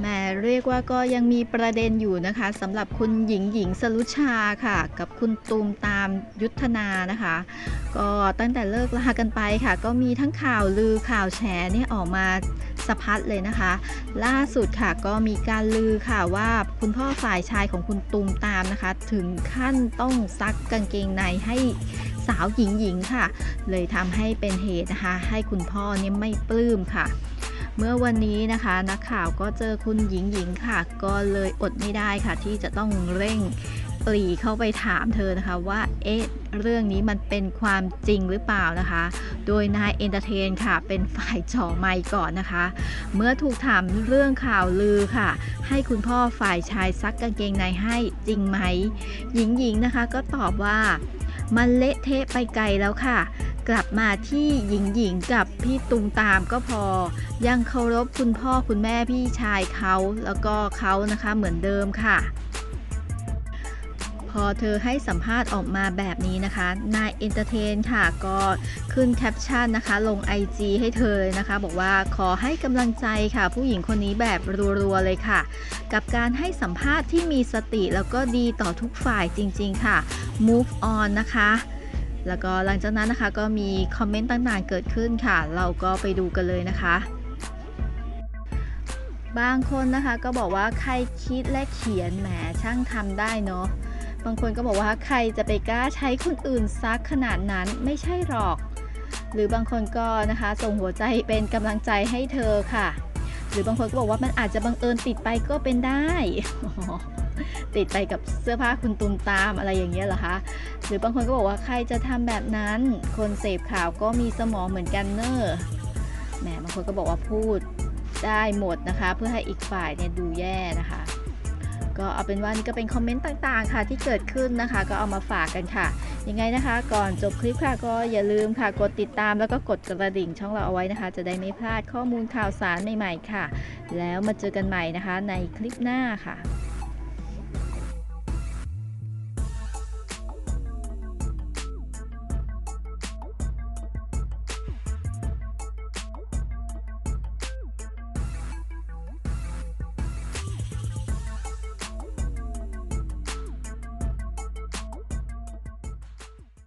แหม่เรียกว่าก็ยังมีประเด็นอยู่นะคะสำหรับคุณหญิงหญิงสรุชาค่ะ กับคุณตูมตามยุทธนานะคะ ก็ตั้งแต่เลิกลากันไปค่ะ ก็มีทั้งข่าวลือข่าวแฉเนี่ยออกมาสะพัดเลยนะคะ ล่าสุดค่ะก็มีการลือค่ะว่าคุณพ่อฝ่ายชายของคุณตูมตามนะคะ ถึงขั้นต้องซักกางเกงในให้สาวหญิงหญิงค่ะ เลยทำให้เป็นเหตุนะคะ ให้คุณพ่อเนี่ยไม่ปลื้มค่ะ เมื่อวันนี้นะคะนักข่าวก็เจอคุณหญิงหญิงค่ะ ก็เลยอดไม่ได้ค่ะ ที่จะต้องเร่งปรีเข้าไปถามเธอนะคะว่าเอ๊ะเรื่องนี้มันเป็นความจริงหรือเปล่านะคะ โดยนายเอนเตอร์เทนค่ะ เป็นฝ่ายจ่อไมค์ก่อนนะคะ เมื่อถูกถามเรื่องข่าวลือค่ะ ให้คุณพ่อฝ่ายชายซักกางเกงในให้จริงไหม หญิงหญิงนะคะก็ตอบว่า มันเละเทะไปไกลแล้วค่ะ กลับมาที่หญิงหญิงกับพี่ตุงตามก็พอ ยังเคารพคุณพ่อคุณแม่พี่ชายเขาแล้วก็เขานะคะเหมือนเดิมค่ะ พอเธอให้สัมภาษณ์ออกมาแบบนี้นะคะ นายเอนเตอร์เทนค่ะ ก็ขึ้นแคปชั่นนะคะ ลง IG ให้เธอเลยนะคะ บอกว่าขอให้กำลังใจค่ะ ผู้หญิงคนนี้แบบรัวๆเลยค่ะ กับการให้สัมภาษณ์ที่มีสติแล้วก็ดีต่อทุกฝ่ายจริง ๆ ค่ะ move on นะคะแล้วก็หลังจากนั้นนะคะก็มีคอมเมนต์ต่างๆเกิดขึ้นค่ะ เราก็ไปดูกันเลยนะคะ บางคนนะคะก็บอกว่าใครคิดและเขียนแหมช่างทำได้เนาะ บางคนก็บอกว่าใครจะไปกล้าใช้คนอื่นซักขนาดนั้นไม่ใช่หรอก หรือบางคนก็นะคะส่งหัวใจเป็นกำลังใจให้เธอค่ะ หรือบางคนก็บอกว่ามันอาจจะบังเอิญติดไปก็เป็นได้ติดไปกับเสื้อผ้าคุณตุมตามอะไรอย่างเงี้ยเหรอคะหรือบางคนก็บอกว่าใครจะทำแบบนั้น คนเสพข่าวก็มีสมองเหมือนกันเนอะแหมบางคนก็บอกว่าพูดได้หมดนะคะ เพื่อให้อีกฝ่ายเนี่ยดูแย่นะคะ ก็เอาเป็นว่านี่ก็เป็นคอมเมนต์ต่างๆ ค่ะที่เกิดขึ้นนะคะ ก็เอามาฝากกันค่ะ ยังไงนะคะ ก่อนจบคลิปค่ะก็อย่าลืมค่ะกดติดตามแล้วก็กดกระดิ่งช่องเราเอาไว้นะคะ จะได้ไม่พลาดข้อมูลข่าวสารใหม่ๆค่ะ แล้วมาเจอกันใหม่นะคะในคลิปหน้าค่ะ